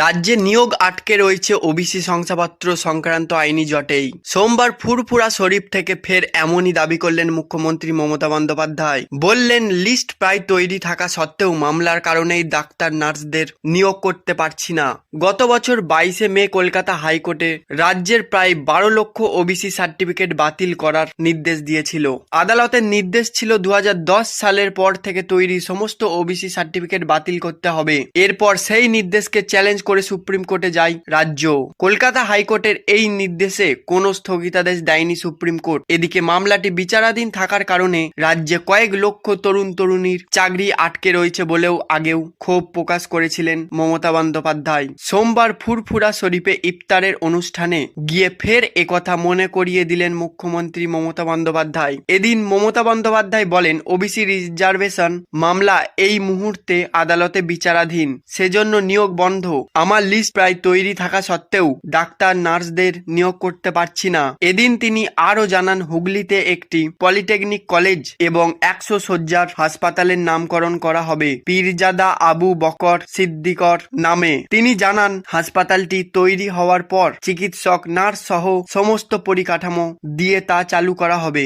রাজ্যে নিয়োগ আটকে রয়েছে ওবিসি শংসাপত্র সংক্রান্ত আইনি জটেই। সোমবার ফুরফুরা শরীফ থেকে ফের এমনই দাবি করলেন মুখ্যমন্ত্রী মমতা বন্দ্যোপাধ্যায়। বললেন, লিস্ট প্রায় তৈরি থাকা সত্ত্বেও মামলার কারণেই ডাক্তার নার্সদের নিয়োগ করতে পারছি না। গত বছর বাইশে মে কলকাতা হাইকোর্টে রাজ্যের প্রায় বারো লক্ষ ওবিসি সার্টিফিকেট বাতিল করার নির্দেশ দিয়েছিল। আদালতের নির্দেশ ছিল দু হাজার দশ সালের পর থেকে তৈরি সমস্ত ওবিসি সার্টিফিকেট বাতিল করতে হবে। এরপর সেই নির্দেশকে চ্যালেঞ্জ করে সুপ্রিম কোর্টে যায় রাজ্য। কলকাতা হাইকোর্টের এই নির্দেশে কোনো স্থগিতাদেশ দেয়নি সুপ্রিম কোর্ট। এদিকে মামলাটি বিচারাধীন থাকার কারণে রাজ্যে কয়েক লক্ষ তরুণ তরুণীর চাকরি আটকে রয়েছে বলেও আগেও ক্ষোভ প্রকাশ করেছিলেন মমতা বন্দ্যোপাধ্যায়। সোমবার ফুরফুরা শরীফে ইফতারের অনুষ্ঠানে গিয়ে ফের একথা মনে করিয়ে দিলেন মুখ্যমন্ত্রী মমতা বন্দ্যোপাধ্যায়। এদিন মমতা বন্দ্যোপাধ্যায় বলেন, ওবিসি রিজার্ভেশন মামলা এই মুহূর্তে আদালতে বিচারাধীন, সেজন্য নিয়োগ বন্ধ। আমার লিস্ট প্রায় তৈরি থাকা সত্ত্বেও ডাক্তার নার্সদের নিয়োগ করতে পারছি না। এদিন তিনি আরও জানান, হুগলিতে একটি পলিটেকনিক কলেজ এবং একশো শয্যার হাসপাতালের নামকরণ করা হবে। পীরজাদা আবু বকর সিদ্দিকর নামে। তিনি জানান, হাসপাতালটি তৈরি হওয়ার পর চিকিৎসক নার্স সহ সমস্ত পরিকাঠামো দিয়ে তা চালু করা হবে।